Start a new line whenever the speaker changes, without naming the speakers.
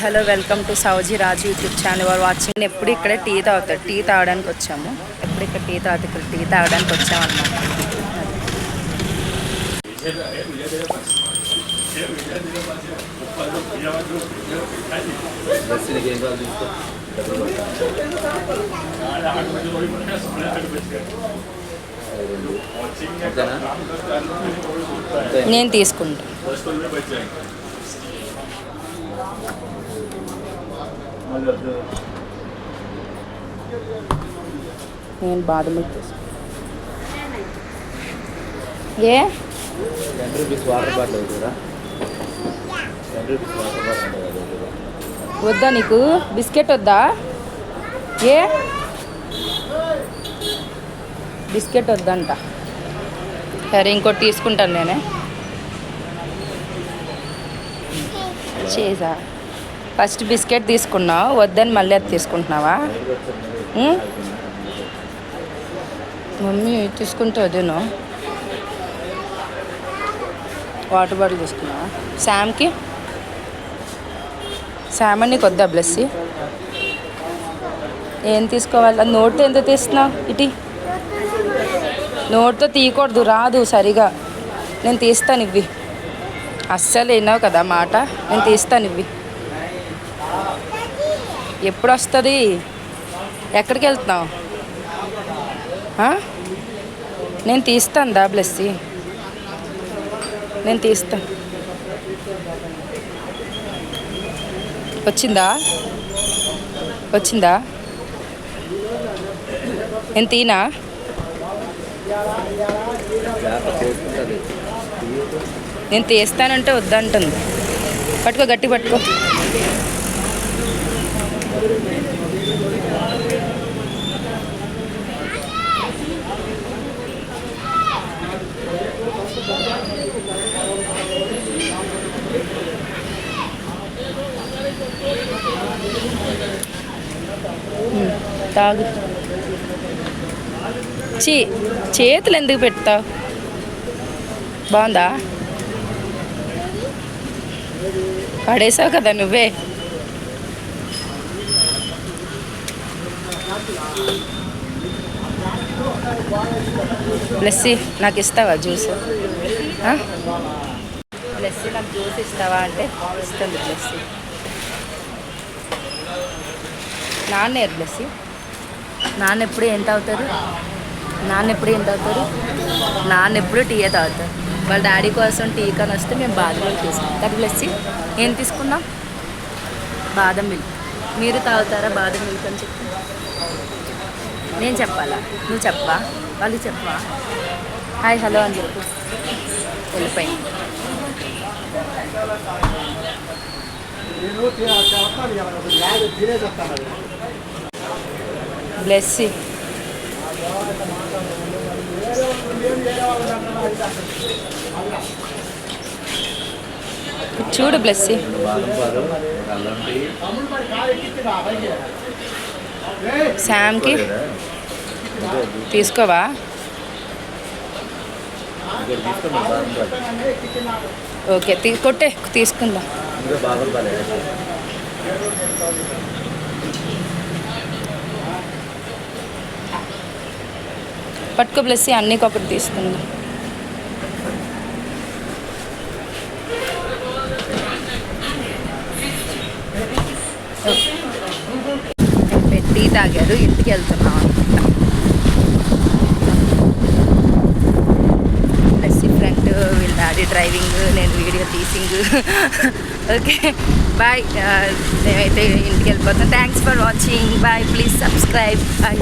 Hello welcome to Sowji Raju YouTube channel. వారు watching నేను ఎప్పుడు ఇక్కడ టీ తాగుతారు. టీ తాగడానికి వచ్చాము. ఎప్పుడు ఇక్కడ టీ తాగుతారు? ఇక్కడ టీ తాగడానికి వచ్చాము అనమాట
అంతేనా
నేను తీసుకుంటా. నేను బాదం తీసుకుంటా ఏ?
టెన్ రూపీస్ వాటర్ బాటిల్ అవుతుందా టెన్ రూపీస్ వాటర్ బాటిల్ అవుతుందా
వద్దా నీకు? బిస్కెట్ వద్దా? ఏ? బిస్కెట్ వద్దంట. సరే ఇంకోటి తీసుకుంటాను నేనే. చేసా. ఫస్ట్ బిస్కెట్ తీసుకున్నావు వద్దని మళ్ళీ అది తీసుకుంటున్నావా? మమ్మీ తీసుకుంటే వదిను వాటర్ బాటిల్ తీసుకున్నావా? శామ్కి? శామ్ నీకు వద్దా బ్లెస్సి ఏం తీసుకోవాలి? అది నోట్తో ఎంత తీస్తున్నావు? ఇటీ. నోట్తో తీయకూడదు రాదు సరిగా. నేను తీస్తాను ఇవి. అస్సలు విన్నావు కదా మాట. నేను తీస్తాను ఇవి. ఎప్పుడు వస్తుంది ఎక్కడికి వెళ్తున్నావు? నేను తీస్తాను దా బ్లెస్సి నేను తీస్తాను వచ్చిందా? వచ్చిందా? నేను తీనా? నేను తీస్తానంటే వద్దంటుంది. పట్టుకో గట్టి పట్టుకో. తాగు. చే చేతులు ఎందుకు పెడతావు? బాగుందా? పడేసావు కదా నువ్వే. బ్లెస్సీ నాకు ఇస్తావా జ్యూస్? ఆ? బ్లెస్సీ నాకు జ్యూస్ ఇస్తావా అంటే ఇస్తుంది బ్లెస్సీ నాన్న ఏరు బ్లెస్సీ నాన్న ఎప్పుడు ఎంత అవుతారు నాన్న ఎప్పుడు ఎంత అవుతారు నాన్న ఎప్పుడు టీయే తాగుతారు? వాళ్ళ డాడీ కోసం టీ కానీ వస్తే మేము బాదం మిల్క్ తీసుకున్నాం కదా బ్లెస్సి ఏం తీసుకున్నాం? బాదం మిల్క్ మీరు తాగుతారా బాదం మిల్క్ అని చెప్పి? నేను చెప్పాలా? నువ్వు చెప్పవా? వాళ్ళు చెప్పవా? హాయ్ హలో అని చెప్పు. వెళ్ళిపోయింది బ్లెస్సి చూడు బ్లెస్సి శామ్కి తీసుకోవా? ఓకే తీ కొట్టే తీసుకుందా. పట్టుకో బ్లెస్సీ అన్నీ ఒకటి తీసుకుందాం. తాగారు ఇంటికి వెళ్తున్నాం అనుకుంటా బ్లెస్సి ఫ్రెండ్ వీళ్ళ డాడీ డ్రైవింగ్ నేను వీడియో తీసింగ్ ఓకే బాయ్. మేమైతే ఇంటికి వెళ్ళిపోతాం. Thanks for watching bye please subscribe bye